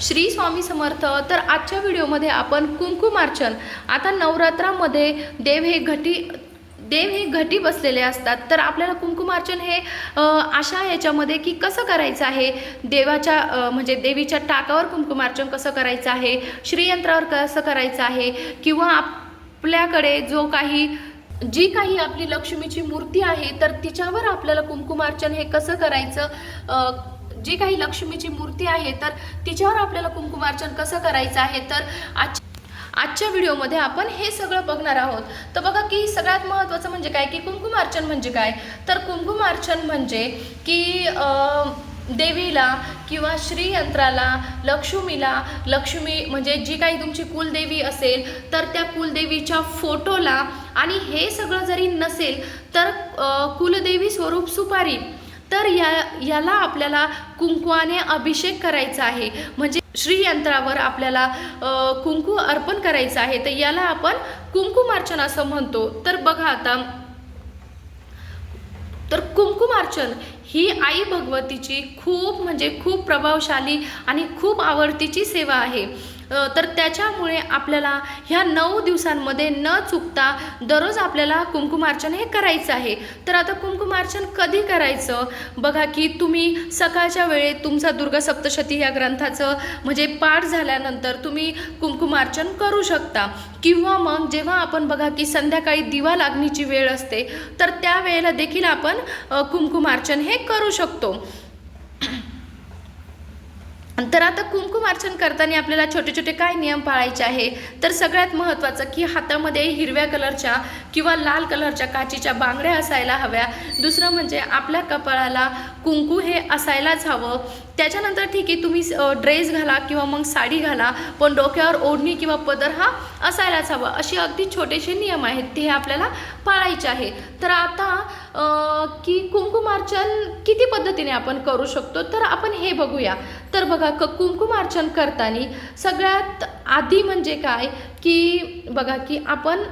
श्री स्वामी समर्थ. तर आजच्या व्हिडिओमध्ये आपण कुंकुमार्चन. आता नवरात्रामध्ये देव हे घटी देव हे घटी बसलेले असतात. तर आपल्याला कुंकुमार्चन हे अशा याच्यामध्ये की कसं करायचं आहे? देवाच्या म्हणजे देवीच्या टाकावर कुंकुमार्चन कसं करायचं आहे? श्रीयंत्रावर कसं करायचं आहे? किंवा आपल्याकडे जो काही जी काही आपली लक्ष्मीची मूर्ती आहे तर तिच्यावर आपल्याला कुंकुमार्चन हे कसं करायचं? जी काही लक्ष्मीची मूर्ती आहे तर तिच्यावर आपल्याला कुंकुमार्चन कसं करायचं आहे तर आज आजच्या व्हिडिओमध्ये आपण हे सगळं बघणार आहोत. तर बघा की सगळ्यात महत्त्वाचं म्हणजे काय की कुंकुमार्चन म्हणजे काय? तर कुंकुमार्चन म्हणजे की देवीला किंवा श्रीयंत्राला लक्ष्मीला लक्ष्मी म्हणजे जी काही तुमची कुलदेवी असेल तर त्या कुलदेवीच्या फोटोला आणि हे सगळं जरी नसेल तर कुलदेवी स्वरूप सुपारी. तर या याला आपल्याला कुंकवाने अभिषेक करायचा आहे. म्हणजे श्रीयंत्रावर आपल्याला कुंकू अर्पण करायचं आहे. तर याला आपण कुंकुमार्चन असं म्हणतो. तर बघा आता तर कुंकुमार्चन ही आई भगवतीची खूप म्हणजे खूप प्रभावशाली आणि खूप आवडतीची सेवा आहे. तर त्याच्यामुळे आपल्याला ह्या नऊ दिवसांमध्ये न चुकता दररोज आपल्याला कुंकुमार्चन हे करायचं आहे. तर आता कुंकुमार्चन कधी करायचं? बघा की तुम्ही सकाळच्या वेळेत तुमचा दुर्गा सप्तशती या ग्रंथाचं म्हणजे पाठ झाल्यानंतर तुम्ही कुंकुमार्चन करू शकता. किंवा मग जेव्हा आपण बघा की संध्याकाळी दिवा लागणीची वेळ असते तर त्या वेळेला देखील आपण कुंकुमार्चन हे करू शकतो. तर आता कुंकुमार्चन करताना आपल्याला छोटे छोटे काय नियम पाळायचे आहे? तर सगळ्यात महत्त्वाचं की हातामध्ये हिरव्या कलरच्या किंवा लाल कलरच्या काचीच्या बांगड्या असायला हव्या. दुसरं म्हणजे आपल्या कपाळाला कुंकू हे असायलाच हवं. त्याच्यानंतर ठीक आहे तुम्ही ड्रेस घाला किंवा मग साडी घाला पण डोक्यावर ओढणी किंवा पदर हा असायलाच हवा. अशी अगदी छोटेसे नियम आहेत ते आपल्याला पाळायचे आहे. तर आता की कुंकुमार्चन किती पद्धतीने आपण करू शकतो? तर आपण हे बघूया. तर बघा क कुंकुमार्चन करताना सगळ्यात आधी म्हणजे काय? की बघा की आपण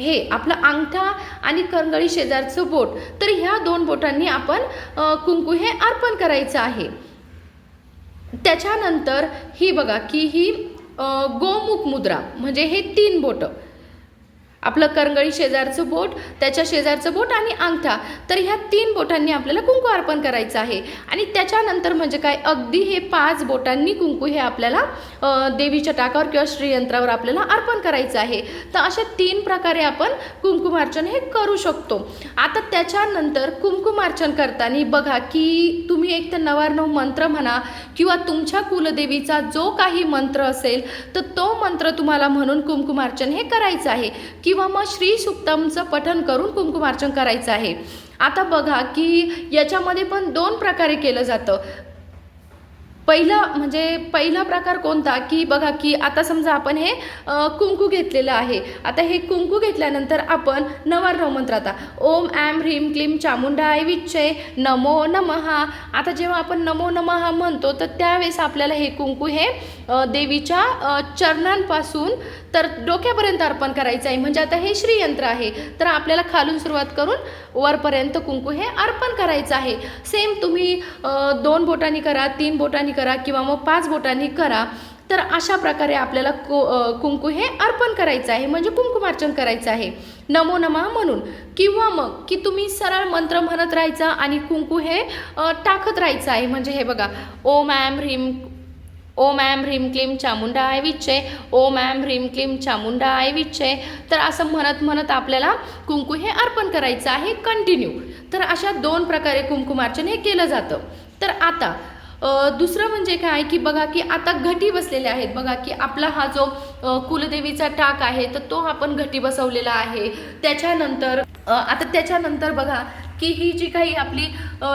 हे आपलं अंगठा आणि करंगळी शेजारचं बोट. तर ह्या दोन बोटांनी आपण कुंकू हे अर्पण करायचं आहे. त्याच्यानंतर ही बघा की ही गोमुख मुद्रा म्हणजे हे तीन बोटं. आपलं करंगळी शेजारचं बोट त्याच्या शेजारचं बोट आणि अंगठा. तर ह्या तीन बोटांनी आपल्याला कुंकू अर्पण करायचं आहे. आणि त्याच्यानंतर म्हणजे काय अगदी हे पाच बोटांनी कुंकू हे आपल्याला देवीच्या टाकावर किंवा श्रीयंत्रावर आपल्याला अर्पण करायचं आहे. तर अशा तीन प्रकारे आपण कुंकुमार्चन हे करू शकतो. आता त्याच्यानंतर कुंकुमार्चन करताना बघा की तुम्ही एक तर नवारनव मंत्र म्हणा किंवा तुमच्या कुलदेवीचा जो काही मंत्र असेल तर तो मंत्र तुम्हाला म्हणून कुंकुमार्चन हे करायचं आहे. किंवा किंवा मग श्री सुक्तमचं पठन करून कुंकुमार्चन करायचं आहे. आता बघा की याच्यामध्ये पण दोन प्रकारे केलं जातं. पहिला म्हणजे पहिला प्रकार कोणता? की बघा की आता समजा आपण हे कुंकू घेतलेलं आहे. आता हे कुंकू घेतल्यानंतर आपण नवार्णव मंत्र आता ओम ॲम ह्रीम क्लीम चामुंडाय विच्चय नमो नमहा आता जेव्हा आपण नमो नमहा म्हणतो तर त्यावेळेस आपल्याला हे कुंकू हे देवीच्या चरणांपासून तर डोक्यापर्यंत अर्पण करायचं आहे. म्हणजे आता हे श्रीयंत्र आहे. तर आपल्याला खालून सुरुवात करून वरपर्यंत कुंकू हे अर्पण करायचं आहे. सेम तुम्ही दोन बोटांनी करा तीन बोटांनी करा किंवा मग पाच बोटांनी करा तर अशा प्रकारे आपल्याला को कुंकू हे अर्पण करायचं आहे. म्हणजे कुंकुमार्चन करायचं आहे. नमो नमा म्हणून. किंवा मग की तुम्ही सरळ मंत्र म्हणत राहायचा आणि कुंकू हे टाकत राहायचं आहे. म्हणजे हे बघा. ओम ॲम ह्रीम ओम ॲम ह्रीम क्लीम चामुंडा आय विच्छे ओम ॲम ह्रीम क्लीम चामुंडा आय विच्छे तर असं म्हणत म्हणत आपल्याला कुंकू हे अर्पण करायचं आहे. कंटिन्यू. तर अशा दोन प्रकारे कुंकुमार्चन हे केलं जातं. तर आता दुसरं म्हणजे काय की बघा की आता घटी बसलेले आहेत. बघा की आपला हा जो कुलदेवीचा टाक आहे तर तो आपण घटी बसवलेला आहे. त्याच्यानंतर आता त्याच्यानंतर बघा की ही जी काही आपली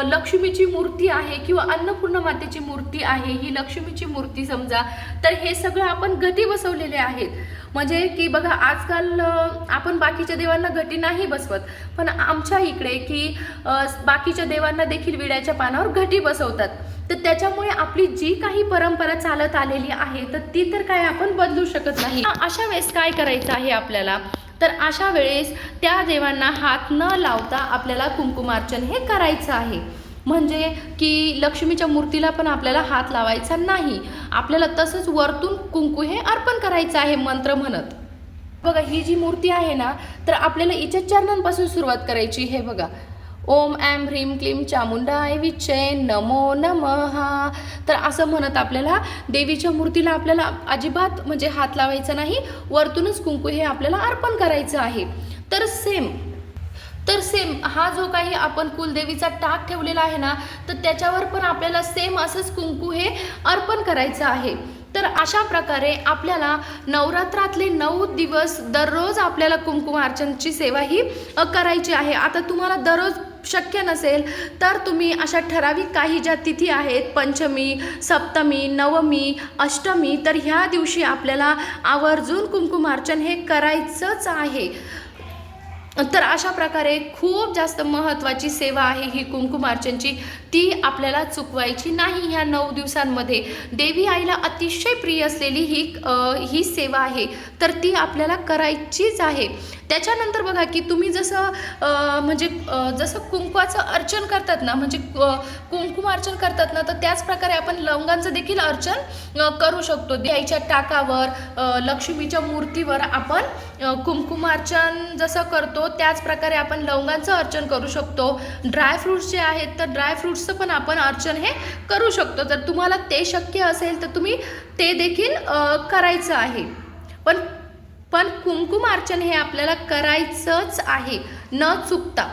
लक्ष्मीची मूर्ती आहे किंवा अन्नपूर्ण मातेची मूर्ती आहे ही लक्ष्मीची मूर्ती समजा तर हे सगळं आपण घटी बसवलेले आहेत. म्हणजे की बघा आजकाल आपण बाकीच्या देवांना घटी नाही बसवत पण आमच्या इकडे की बाकीच्या देवांना देखील विड्याच्या पानावर घटी बसवतात. तर त्याच्यामुळे आपली जी काही परंपरा चालत आलेली आहे तर ती तर काय आपण बदलू शकत नाही. अशा वेळेस काय करायचं आहे आपल्याला? तर अशा वेळेस त्या देवांना हात न लावता आपल्याला कुंकुमार्चन हे करायचं आहे. म्हणजे की लक्ष्मीच्या मूर्तीला पण आपल्याला हात लावायचा नाही. आपल्याला तसंच वरतून कुंकू हे अर्पण करायचं आहे मंत्र म्हणत. बघा ही जी मूर्ती आहे ना तर आपल्याला हिच्या चरणांपासून सुरुवात करायची हे बघा. ओम ॲम ह्रीम क्लीम चामुंडाय विचे नमो नम. तर असं म्हणत आपल्याला देवीच्या मूर्तीला आपल्याला अजिबात म्हणजे हात लावायचा नाही वरतूनच कुंकू हे आपल्याला अर्पण करायचं आहे. तर सेम तर सेम हा जो काही आपण कुलदेवीचा टाक ठेवलेला आहे ना तर त्याच्यावर पण आपल्याला सेम असंच कुंकू हे अर्पण करायचं आहे. तर अशा प्रकारे आपल्याला नवरात्रातले नऊ दिवस दररोज आपल्याला कुंकुमार्चनची सेवा ही करायची आहे. आता तुम्हाला दररोज शक्य नसेल तर तुम्ही अशा ठराविक काही ज्या तिथी आहेत पंचमी सप्तमी नवमी अष्टमी तर ह्या दिवशी आपल्याला आवर्जून कुंकुमार्चन हे करायचंच आहे. तर अशा प्रकारे खूप जास्त महत्त्वाची सेवा आहे ही कुंकुमार्चनची ती आपल्याला चुकवायची नाही ह्या नऊ दिवसांमध्ये. देवी आईला अतिशय प्रिय असलेली ही ही सेवा आहे. तर ती आपल्याला करायचीच आहे. त्याच्यानंतर बघा की तुम्ही जसं म्हणजे जसं कुंकवाचं अर्चन करतात ना म्हणजे कुंकुम कुंकुमार्चन करतात ना तर त्याच प्रकारे आपण लवंगांचं देखील अर्चन करू शकतो. द्याईच्या टाकावर लक्ष्मीच्या मूर्तीवर आपण कुंकुमार्चन जसं करतो त्याच प्रकारे आपण लवंगांचं अर्चन करू शकतो. ड्रायफ्रूट्स जे आहेत तर फ्रूट्सचं पण आपण अर्चन हे करू शकतो. जर तुम्हाला ते शक्य असेल तर तुम्ही ते देखील करायचं आहे. पण पण कुमकुम अर्चन हे आपल्याला करायचंच आहे. न चुकता.